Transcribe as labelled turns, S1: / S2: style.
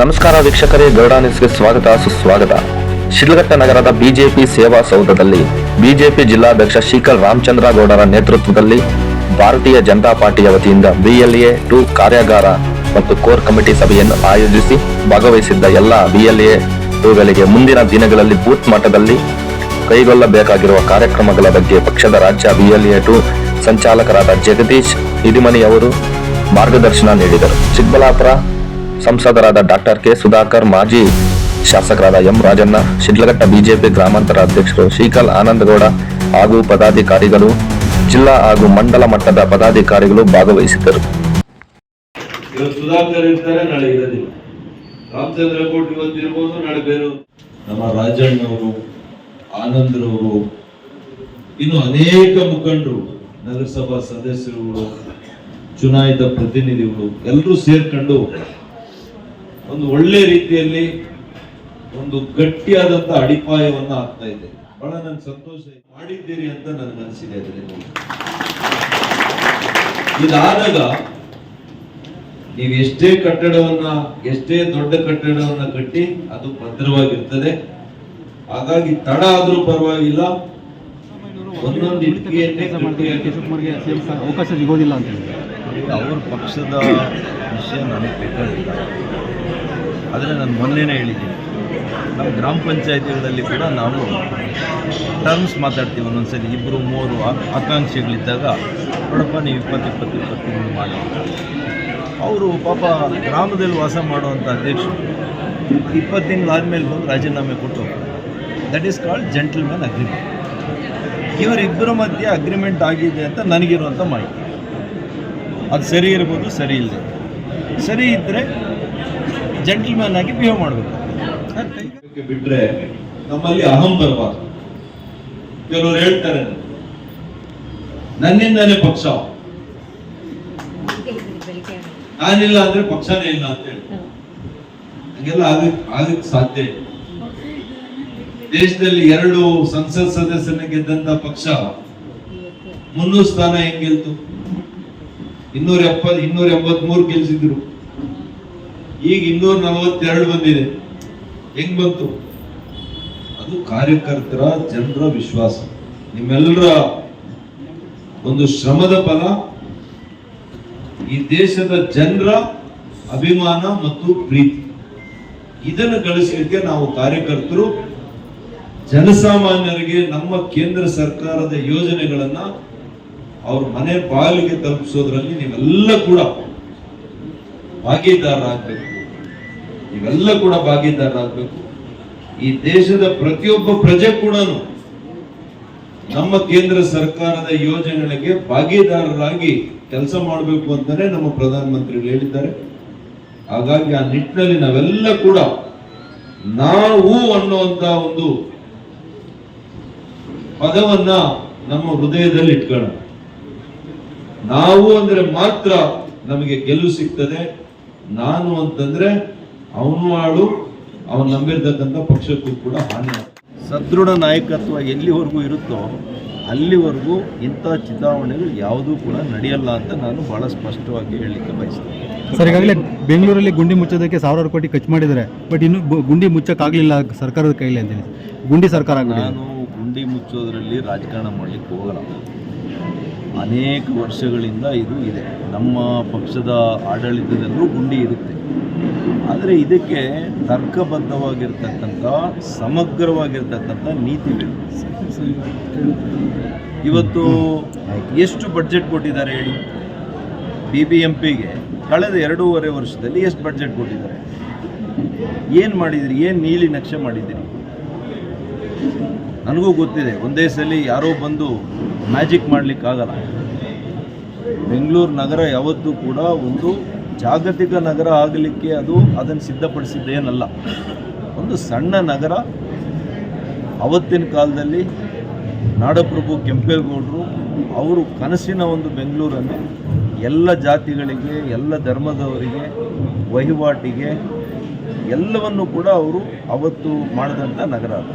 S1: ನಮಸ್ಕಾರ ವೀಕ್ಷಕರೇ, ಗರುಡ ನ್ಯೂಸ್ಗೆ ಸ್ವಾಗತ, ಸುಸ್ವಾಗತ. ಶಿಡ್ಲಘಟ್ಟ ನಗರದ ಬಿಜೆಪಿ ಸೇವಾ ಸೌಧದಲ್ಲಿ ಬಿಜೆಪಿ ಜಿಲ್ಲಾಧ್ಯಕ್ಷ ಶೀಕಲ್ ರಾಮಚಂದ್ರ ಗೌಡರ ನೇತೃತ್ವದಲ್ಲಿ ಭಾರತೀಯ ಜನತಾ ಪಾರ್ಟಿಯ ವತಿಯಿಂದ ಬಿಎಲ್ಎ ಟು ಕಾರ್ಯಾಗಾರ ಮತ್ತು ಕೋರ್ ಕಮಿಟಿ ಸಭೆಯನ್ನು ಆಯೋಜಿಸಿ ಭಾಗವಹಿಸಿದ್ದ ಎಲ್ಲ ಬಿಎಲ್ಎ ಟುಗಳಿಗೆ ಮುಂದಿನ ದಿನಗಳಲ್ಲಿ ಬೂತ್ ಮಟ್ಟದಲ್ಲಿ ಕೈಗೊಳ್ಳಬೇಕಾಗಿರುವ ಕಾರ್ಯಕ್ರಮಗಳ ಬಗ್ಗೆ ಪಕ್ಷದ ರಾಜ್ಯ ಬಿಎಲ್ಎ ಟು ಸಂಚಾಲಕರಾದ ಜಗದೀಶ್ ಇದಿಮನಿ ಅವರು ಮಾರ್ಗದರ್ಶನ ನೀಡಿದರು. ಚಿಕ್ಕಬಳ್ಳಾಪುರ ಸಂಸದರಾದ ಡಾಕ್ಟರ್ ಕೆ ಸುಧಾಕರ್ ಮಾಜಿ ಶಾಸಕರಾದ ಎಂ ರಾಜಣ್ಣ ಶಿಡ್ಲಘಟ್ಟ ಬಿಜೆಪಿ ಗ್ರಾಮಾಂತರ ಅಧ್ಯಕ್ಷರು ಶ್ರೀಕಲ್ ಆನಂದಗೌಡ ಹಾಗೂ ಪದಾಧಿಕಾರಿಗಳು ಜಿಲ್ಲಾ ಹಾಗೂ ಮಂಡಲ ಮಟ್ಟದ ಪದಾಧಿಕಾರಿಗಳು ಭಾಗವಹಿಸಿದ್ದರು.
S2: ನಮ್ಮ ರಾಜಣ್ಣವರು ಆನಂದ್ರವರು ಇನ್ನು ಅನೇಕ ಮುಖಂಡರು ನಗರಸಭಾ ಸದಸ್ಯರುಗಳು ಚುನಾಯಿತ ಪ್ರತಿನಿಧಿಗಳು ಎಲ್ಲರೂ ಸೇರ್ಕೊಂಡು ಒಂದು ಒಳ್ಳೆ ರೀತಿಯಲ್ಲಿ ಒಂದು ಗಟ್ಟಿಯಾದಂತ ಅಡಿಪಾಯವನ್ನ ಆಗ್ತಾ ಇದೆ. ಬಹಳ ನನ್ ಸಂತೋಷ ಮಾಡಿದ್ದೀರಿ ಅಂತ ನನಗೆ ಅನಿಸಿದೆ ಇದಾದಾಗ ನೀವು ಎಷ್ಟೇ ಕಟ್ಟಡವನ್ನ ಎಷ್ಟೇ ದೊಡ್ಡ ಕಟ್ಟಡವನ್ನ ಕಟ್ಟಿ ಅದು ಭದ್ರವಾಗಿರ್ತದೆ. ಹಾಗಾಗಿ ತಡ ಆದ್ರೂ ಪರವಾಗಿಲ್ಲ. ಒಂದೊಂದು ಇಟ್ಟಿಗೆಯನ್ನೇ
S3: ಅವಕಾಶ ಸಿಗೋದಿಲ್ಲ ಅಂತ
S4: ಅವ್ರ ಪಕ್ಷದ ವಿಷಯ ನನಗೆ ಬೇಕಾಗಿಲ್ಲ. ಆದರೆ ನಾನು ಮೊನ್ನೆನೇ ಹೇಳಿದ್ದೀನಿ. ನಮ್ಮ ಗ್ರಾಮ ಪಂಚಾಯತಿಗಳಲ್ಲಿ ಕೂಡ ನಾವು ಟರ್ಮ್ಸ್ ಮಾತಾಡ್ತೀವಿ ಒಂದೊಂದ್ಸರಿ. ಇಬ್ಬರು ಮೂರು ಆಕಾಂಕ್ಷೆಗಳಿದ್ದಾಗ, ನೋಡಪ್ಪ, ನೀವು ಇಪ್ಪತ್ತು ಇಪ್ಪತ್ತು ಇಪ್ಪತ್ತು ಮಾಡಿ ಅವರು ಪಾಪ ಗ್ರಾಮದಲ್ಲಿ ವಾಸ ಮಾಡುವಂಥ ಅಧ್ಯಕ್ಷರು. ಇಪ್ಪತ್ತು ತಿಂಗಳಾದ್ಮೇಲೆ ಬಂದು ರಾಜೀನಾಮೆ ಕೊಟ್ಟು that is called gentleman agreement ಇವರಿಬ್ಬರ ಮಧ್ಯೆ ಅಗ್ರಿಮೆಂಟ್ ಆಗಿದೆ ಅಂತ ನನಗಿರುವಂಥ ಮಾಹಿತಿ. ಅದು ಸರಿ ಇರ್ಬೋದು, ಸರಿ ಇಲ್ಲದೆ ಸರಿ ಇದ್ದರೆ ಜೆಂಟಲ್ಮ್ಯಾನ್ ಆಗಿ ಬಿಹೇವ್ ಮಾಡಬೇಕು.
S2: ಬಿಟ್ಟರೆ ನಮ್ಮಲ್ಲಿ ಅಹಂ ಬರಬಾರ್ದು ಕೆಲವರು ಹೇಳ್ತಾರೆ, ನನ್ನಿಂದಾನೇ ಪಕ್ಷ. ನಾನಿಲ್ಲ ಅಂದ್ರೆ ಪಕ್ಷನೇ ಇಲ್ಲ ಅಂತ ಹೇಳಿ. ಹಂಗೆಲ್ಲ ಆಗಕ್ ಸಾಧ್ಯ ದೇಶದಲ್ಲಿ ಎರಡು ಸಂಸತ್ ಸದಸ್ಯನ ಗೆದ್ದಂತ ಪಕ್ಷ, ಮುನ್ನೂರು ಸ್ಥಾನ ಹೆಂಗೆ ಗೆಲ್ತು? ಇನ್ನೂರ ಎಪ್ಪತ್ ಇನ್ನೂರ ಎಂಬತ್ ಮೂರು ಗೆಲ್ಸಿದ್ರು. ಈಗ ಇನ್ನೂರ ನಲವತ್ತೆರಡು ಬಂದಿದೆ. ಹೆಂಗ್ ಬಂತು? ಅದು ಕಾರ್ಯಕರ್ತರ ಜನರ ವಿಶ್ವಾಸ. ನಿಮ್ಮೆಲ್ಲರ ಒಂದು ಶ್ರಮದ ಫಲ, ಈ ದೇಶದ ಜನರ ಅಭಿಮಾನ ಮತ್ತು ಪ್ರೀತಿ. ಇದನ್ನು ಗಳಿಸಲಿಕ್ಕೆ ನಾವು ಕಾರ್ಯಕರ್ತರು, ಜನಸಾಮಾನ್ಯರಿಗೆ ನಮ್ಮ ಕೇಂದ್ರ ಸರ್ಕಾರದ ಯೋಜನೆಗಳನ್ನ ಅವ್ರ ಮನೆ ಬಾಗಿಲಿಗೆ ತಲುಪಿಸೋದ್ರಲ್ಲಿ ನೀವೆಲ್ಲ ಕೂಡ ಭಾಗೀದಾರರಾಗಬೇಕು. ನೀವೆಲ್ಲ ಕೂಡ ಭಾಗೀದಾರರಾಗಬೇಕು. ಈ ದೇಶದ ಪ್ರತಿಯೊಬ್ಬ ಪ್ರಜೆ ಕೂಡ ನಮ್ಮ ಕೇಂದ್ರ ಸರ್ಕಾರದ ಯೋಜನೆಗಳಿಗೆ ಭಾಗಿದಾರರಾಗಿ ಕೆಲಸ ಮಾಡಬೇಕು ಅಂತಾನೆ ನಮ್ಮ ಪ್ರಧಾನಮಂತ್ರಿಗಳು ಹೇಳಿದ್ದಾರೆ. ಹಾಗಾಗಿ ಆ ನಿಟ್ಟಿನಲ್ಲಿ ನಾವೆಲ್ಲ ಕೂಡ ನಾವು ಅನ್ನುವಂತ ಒಂದು ಪದವನ್ನ ನಮ್ಮ ಹೃದಯದಲ್ಲಿ ಇಟ್ಕೊಳ್ಳೋಣ. ನಾವು ಅಂದ್ರೆ ಮಾತ್ರ ನಮಗೆ ಗೆಲುವು ಸಿಗ್ತದೆ. ನಾನು ಅಂತಂದ್ರೆ ಅವನು ಆಳು ಅವನು ನಂಬಿರ್ತಕ್ಕಂಥ ಪಕ್ಷಕ್ಕೂ ಕೂಡ ಹಾನಿ.
S4: ಸದೃಢ ನಾಯಕತ್ವ ಎಲ್ಲಿವರೆಗೂ ಇರುತ್ತೋ ಅಲ್ಲಿವರೆಗೂ ಇಂಥ ಚುನಾವಣೆಗಳು ಯಾವುದೂ ಕೂಡ ನಡೆಯಲ್ಲ ಅಂತ ನಾನು ಬಹಳ ಸ್ಪಷ್ಟವಾಗಿ ಹೇಳಲಿಕ್ಕೆ ಬಯಸ್ತೇನೆ.
S3: ಸರ್ ಈಗಾಗಲೇ ಬೆಂಗಳೂರಲ್ಲಿ ಗುಂಡಿ ಮುಚ್ಚೋದಕ್ಕೆ ಸಾವಿರಾರು ಕೋಟಿ ಖರ್ಚು ಮಾಡಿದ್ದಾರೆ. ಬಟ್ ಇನ್ನು ಬು- ಗುಂಡಿ ಮುಚ್ಚೋಕ್ಕಾಗಲಿಲ್ಲ ಸರ್ಕಾರದ ಕೈಲಿ ಅಂತೇಳಿ ಗುಂಡಿ ಸರ್ಕಾರ
S4: ನಾನು ಗುಂಡಿ ಮುಚ್ಚೋದ್ರಲ್ಲಿ ರಾಜಕಾರಣ ಮಾಡಲಿಕ್ಕೆ ಹೋಗಲ್ಲ. ಅನೇಕ ವರ್ಷಗಳಿಂದ ಇದು ಇದೆ. ನಮ್ಮ ಪಕ್ಷದ ಆಡಳಿತದಲ್ಲೂ ಗುಂಡಿ ಇರುತ್ತೆ. ಆದರೆ ಇದಕ್ಕೆ ತರ್ಕಬದ್ಧವಾಗಿರ್ತಕ್ಕಂಥ, ಸಮಗ್ರವಾಗಿರ್ತಕ್ಕಂಥ ನೀತಿಗಳು ಇವತ್ತು ಎಷ್ಟು ಬಡ್ಜೆಟ್ ಕೊಟ್ಟಿದ್ದಾರೆ ಹೇಳಿ? ಬಿ ಬಿ ಎಂ ಪಿಗೆ ಕಳೆದ ಎರಡೂವರೆ ವರ್ಷದಲ್ಲಿ ಎಷ್ಟು ಬಡ್ಜೆಟ್ ಕೊಟ್ಟಿದ್ದಾರೆ? ಏನು ಮಾಡಿದಿರಿ? ಏನು ನೀಲಿ ನಕ್ಷೆ ಮಾಡಿದ್ದೀರಿ? ನನಗೂ ಗೊತ್ತಿದೆ, ಒಂದೇ ಸಲ ಯಾರೋ ಬಂದು ಮ್ಯಾಜಿಕ್ ಮಾಡಲಿಕ್ಕಾಗಲ್ಲ. ಬೆಂಗಳೂರು ನಗರ ಯಾವತ್ತೂ ಕೂಡ ಒಂದು ಜಾಗತಿಕ ನಗರ ಆಗಲಿಕ್ಕೆ ಅದು ಅದನ್ನು ಸಿದ್ಧಪಡಿಸಿದ್ದೇನಲ್ಲ. ಒಂದು ಸಣ್ಣ ನಗರ ಅವತ್ತಿನ ಕಾಲದಲ್ಲಿ ನಾಡಪ್ರಭು ಕೆಂಪೇಗೌಡರು ಅವರು ಕನಸಿನ ಒಂದು ಬೆಂಗಳೂರನ್ನು ಎಲ್ಲ ಜಾತಿಗಳಿಗೆ, ಎಲ್ಲ ಧರ್ಮದವರಿಗೆ, ವಹಿವಾಟಿಗೆ ಎಲ್ಲವನ್ನು ಕೂಡ ಅವರು ಅವತ್ತು ಮಾಡಿದಂಥ ನಗರ ಅದು.